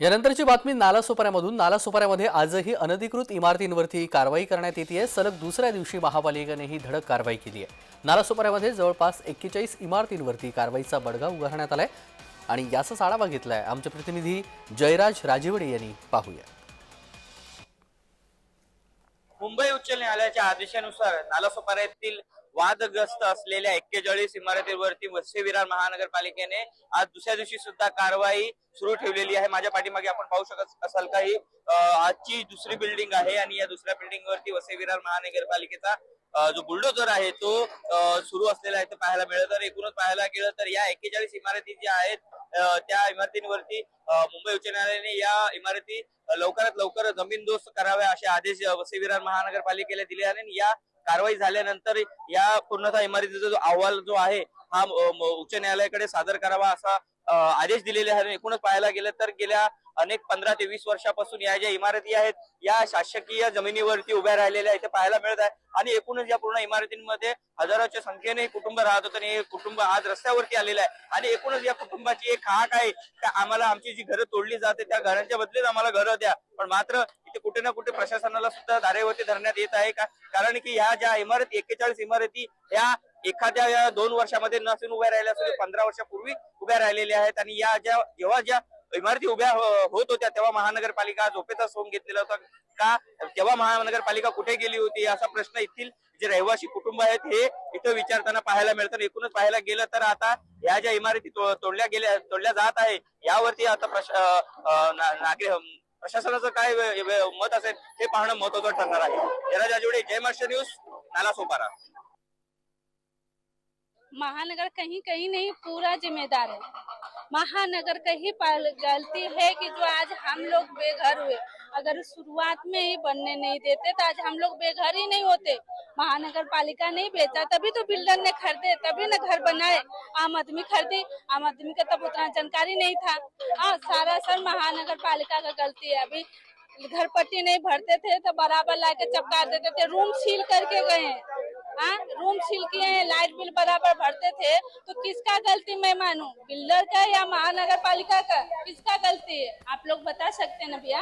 यानंतरची बातमी नालासोपाऱ्यामधून नालासोपाऱ्यामध्ये आजही अनधिकृत इमारतींवरती कारवाई करण्यात येते सलग दुसऱ्या दिवशी महापालिकेने ही धडक कारवाई केली आहे. नालासोपाऱ्यामध्ये जवळपास एक्केचाळीस इमारतींवरती कारवाईचा बडगा उघारण्यात आलाय. आणि याचाच आढावा घेतलाय आमचे प्रतिनिधी जयराज राजेवडे यांनी पाहूया. मुंबई उच्च न्यायालयाच्या आदेशानुसार नालासोपाऱ्यातील येथील वादग्रस्त असलेल्या एक्केचाळीस इमारतीवरती मत्स्य विरार महानगरपालिकेने आज दुसऱ्या दिवशी सुद्धा कारवाई सुरू ठेवलेली आहे. माझ्या पाठीमागे आपण पाहू शकत असाल का ही आजची दुसरी बिल्डिंग आहे आणि या दुसऱ्या बिल्डिंगवरती वसई विरार महानगरपालिकेचा जो बुलडोजर आहे तो सुरू असलेला आहे. तो पाहायला मिळत तर एकूणच पाहायला गेलं तर या एक्केचाळीस इमारती ज्या आहेत त्या इमारतींवरती मुंबई उच्च न्यायालयाने या इमारती लवकरात लवकर जमीनदोस्त कराव्या असे आदेश अं, वसई विरार महानगरपालिकेला दिले आहे आणि या कारवाई झाल्यानंतर या पूर्णतः इमारतीचा जो अहवाल जो आहे हा उच्च न्यायालयाकडे सादर करावा असा आदेश दिलेले आहे एकूणच पाहायला गेलं तर गेल्या अनेक पंधरा ते वीस वर्षापासून या ज्या इमारती आहेत या शासकीय जमिनीवरती उभ्या राहिलेल्या इथे पाहायला मिळत आहे. आणि एकूणच या पूर्ण इमारतींमध्ये हजारोच्या संख्येने कुटुंब राहत होतं आणि हे कुटुंब आज रस्त्यावरती आलेलं आहे. आणि एकूणच या कुटुंबाची एक हाक आहे त्या आम्हाला आमची जी घरं तोडली जाते त्या घरांच्या बदलीत आम्हाला घरं द्या. पण मात्र कुठे ना कुठे प्रशासनाला सुद्धा धारेवरती धरण्यात येत आहे का? कारण की ह्या ज्या इमारती एक्केचाळीस इमारती ह्या एखाद्या या दोन वर्षामध्ये नसून उभ्या राहिल्या असून पंधरा वर्षापूर्वी उभ्या राहिलेल्या आहेत आणि या ज्या जेव्हा ज्या इमारती उभ्या हो, होत होत्या तेव्हा महानगरपालिका झोपेचा सोंग घेतलेला होता का? तेव्हा महानगरपालिका कुठे गेली होती असा प्रश्न येथील जे रहिवासी कुटुंब आहेत हे इथं विचारताना पाहायला मिळतं. एकूणच पाहायला गेलं तर आता ह्या ज्या इमारती तोडल्या गेल्या तोडल्या जात आहे यावरती आता प्रश- नागरिक प्रशासनाचं काय मत असेल हे पाहणं महत्वाचं ठरणार आहे. जरा जाजवडे जय महाराष्ट्र न्यूज नाला सोपारा. महानगर कहीं कहीं नहीं पूरा जिम्मेदार है। महानगर का ही गलती है कि जो आज हम लोग बेघर हुए। अगर शुरुआत में ही बनने नहीं देते तो आज हम लोग बेघर ही नहीं होते। महानगर पालिका नहीं बेचा, तभी तो बिल्डर ने खरीदे, तभी ना घर बनाए। आम आदमी खरीदी, आम आदमी का तब उतना जानकारी नहीं था। हाँ सारा सर महानगर पालिका का गलती है। अभी घर पट्टी नहीं भरते थे तो बराबर ला के चपका देते थे। रूम सील करके गए। हैं हाँ रूम सील किए हैं, लाइट बिल बराबर भरते थे। तो किसका गलती मैं मानूं? बिल्डर का या महानगर पालिका का? किसका गलती है? आप लोग बता सकते हैं ना भैया?